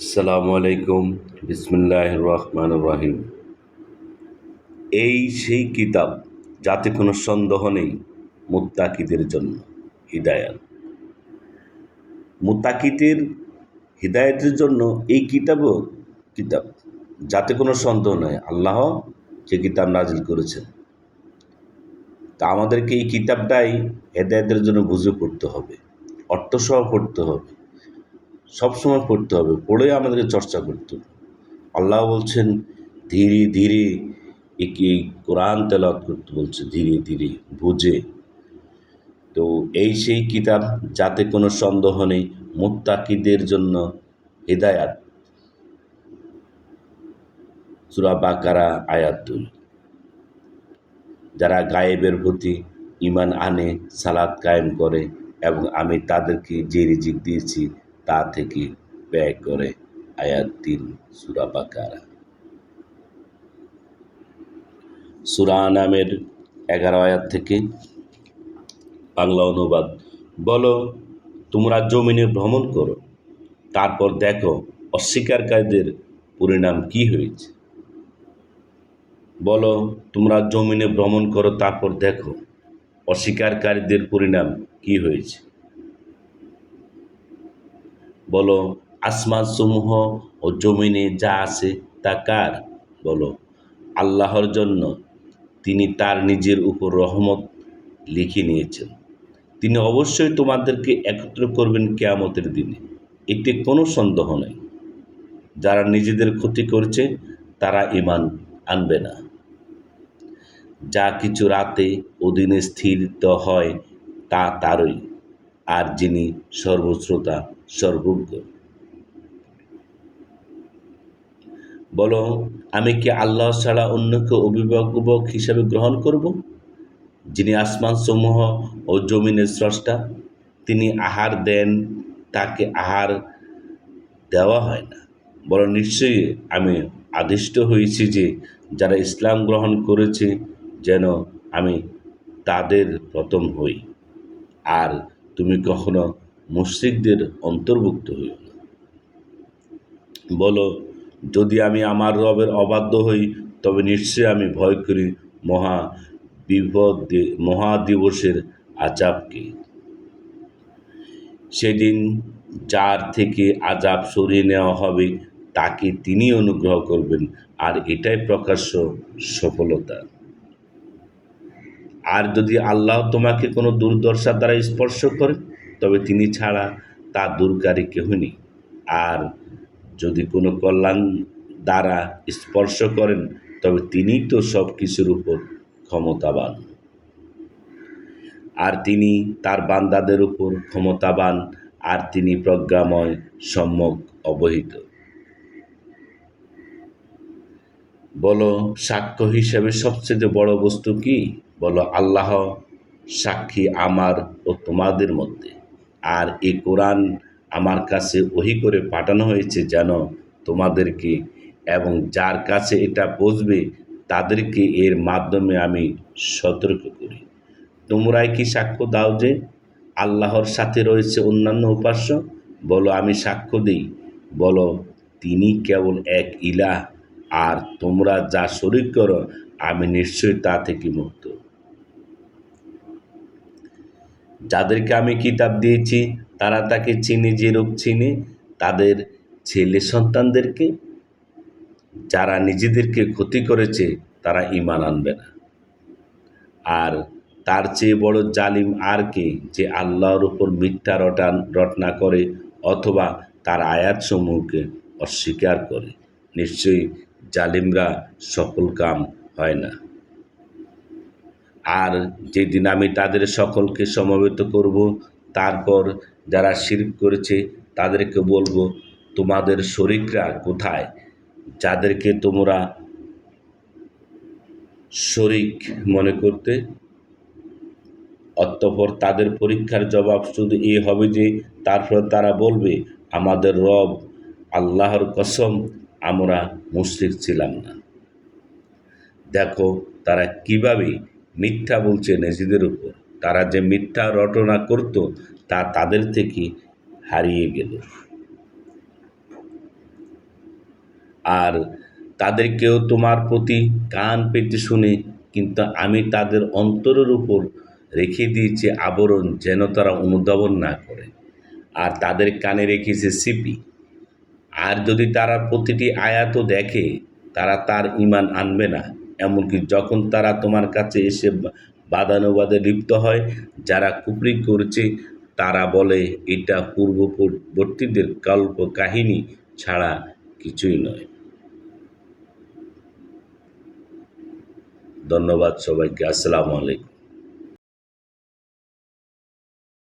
আসসালামু আলাইকুম। বিসমুল্লাহ রহমান রাহিম। এই সেই কিতাব, যাতে কোনো সন্দেহ নেই, মুত্তাকিদের জন্য, হিদায়াত। মুত্তাকিদের হিদায়তের জন্য এই কিতাবও কিতাব, যাতে কোনো সন্দেহ নেই। আল্লাহ যে কিতাব নাজিল করেছেন। তা আমাদেরকে এই কিতাবটাই হেদায়তের জন্য বুঝে পড়তে হবে, অর্থসহ পড়তে হবে। সবসময় পড়তে হবে, পড়ে আমাদেরকে চর্চা করতে হবে। আল্লাহ বলছেন, ধীরে ধীরে একে কোরআন তেলাওয়াত করতে বলছে, ধীরে ধীরে, বুঝে। তো এই সেই কিতাব, যাতে কোনো সন্দেহ নেই, মুত্তাকিদের জন্য হেদায়াত। সুরা বাকারা আয়াত দুই। যারা গায়েবের প্রতি ইমান আনে সালাদ কায়েম করে, এবং আমি তাদেরকে যে রিজিক দিয়েছি তা থেকে ব্যয় করে আয়াত তিন সুরা বাকারা। সুরা নামের এগারো আয়াত থেকে বাংলা অনুবাদ, বলো, তোমরা জমিনে ভ্রমণ করো, তারপর দেখো অস্বীকারীদের পরিণাম কি হয়েছে। বলো, তোমরা জমিনে ভ্রমণ করো, তারপর দেখো অস্বীকারীদের পরিণাম কি হয়েছে। বলো আসমান সমূহ ও জমিনে যা আছে তা কার? বলো, আল্লাহর জন্য তিনি তার নিজের উপর রহমত লিখে নিয়েছেন। তিনি অবশ্যই তোমাদেরকে একত্র করবেন কেয়ামতের দিনে। এতে কোনো সন্দেহ নেই। যারা নিজেদের ক্ষতি করছে, তারা ইমান আনবে না। যা কিছু রাতে ও দিনে স্থিরিত হয়, তা তারই। আর যিনি সর্বশ্রোতা, সর্বজ্ঞ। বলো, আমি কি আল্লাহ ছাড়া অন্যকে অভিভাবক হিসাবে গ্রহণ করব? যিনি আসমান সমূহ ও জমিনের স্রষ্টা, তিনি আহার দেন, তাকে আহার দেওয়া হয় না। বড় নিশ্চয়ই আমি আদিষ্ট হয়েছি যে যারা ইসলাম গ্রহণ করেছে, যেন আমি তাদের প্রথম হই। আর তুমি কখনো মুশ্রিকদের অন্তর্ভুক্ত হইও না। বলো, যদি আমি আমার রবের অবাধ্য হই, তবে নিশ্চয়ই আমি ভয় করি মহা বিপদ মহাদিবসের আজাবকে। সেদিন যার থেকে আজাব সরিয়ে নেওয়া হবে, তাকে তিনি অনুগ্রহ করবেন, আর এটাই প্রকাশ্য সফলতা। আর যদি আল্লাহ তোমাকে কোনো দুর্দশা দ্বারা স্পর্শ করে, তবে তিনি ছাড়া তা দূরকারী কেহ নেই। আর যদি কোনো কল্যাণ দ্বারা স্পর্শ করেন, তবে তিনিই তো সব কিছুর উপর ক্ষমতাবান। আর তিনি তার বান্দাদের উপর ক্ষমতাবান, আর তিনি প্রজ্ঞাময়, সম্যক, অবহিত। বলো, সাক্ষ্য হিসেবে সবচেয়ে বড় বস্তু কি? বলো, আল্লাহ সাক্ষী আমার ও তোমাদের মধ্যে। আর এই কোরআন আমার কাছে ওহি করে পাঠানো হয়েছে যেন তোমাদেরকে এবং যার কাছে এটা পৌঁছবে, তাদেরকে এর মাধ্যমে আমি সতর্ক করি। তোমরাই কি সাক্ষ্য দাও যে আল্লাহর সাথে রয়েছে অন্যান্য উপাস্য? বলো, আমি সাক্ষ্য দিই। বলো, তিনি কেবল এক ইলা আর তোমরা যা শরিক করো, আমি নিশ্চয়ই তা থেকে মুক্ত। যাদেরকে আমি কিতাব দিয়েছি, তারা তাকে চিনে, যেরূপ চিনে, তাদের ছেলে সন্তানদেরকে, যারা নিজেদেরকে ক্ষতি করেছে, তারা ইমান আনবে না। আর তার চেয়ে বড় জালিম আর কে যে আল্লাহর উপর মিথ্যা রটান, রটনা করে অথবা তার আয়াতসমূহকে অস্বীকার করে? নিশ্চয়ই জালিমরা সফল কাম হয় না। আর যেদিন আমি তাদের সকলকে সমবেত করব, তারপর যারা শিরক করেছে তাদেরকে বলব, তোমাদের শরিকরা কোথায়? যাদেরকে তোমরা শরিক মনে করতে, অতঃপর তাদের পরীক্ষার জবাব শুধু এ হবে যে, তারপর তারা বলবে, আমাদের রব আল্লাহর কসম, আমরা মুশরিক ছিলাম না। দেখো তারা কীভাবে মিথ্যা বলছে নেজিদের উপর। তারা যে মিথ্যা রটনা করত, তা তাদের থেকে হারিয়ে গেল। আর তাদেরকেও তোমার প্রতি কান পেতে শুনে, কিন্তু আমি তাদের অন্তরের উপর রেখে দিয়েছি আবরণ যেন তারা অনুধাবন না করে। আর তাদের কানে রেখেছে সিপি। আর যদি তারা প্রতিটি আয়াতও দেখে, তারা তার ইমান আনবে না। এমনকি যখন তারা তোমার কাছে এসে বাদানুবাদে লিপ্ত হয়, যারা কুপরি করছে, তারা বলে, এটা পূর্ববর্তীদের কল্প কাহিনী ছাড়া কিছুই নয়। ধন্যবাদ সবাইকে। আসসালামু আলাইকুম।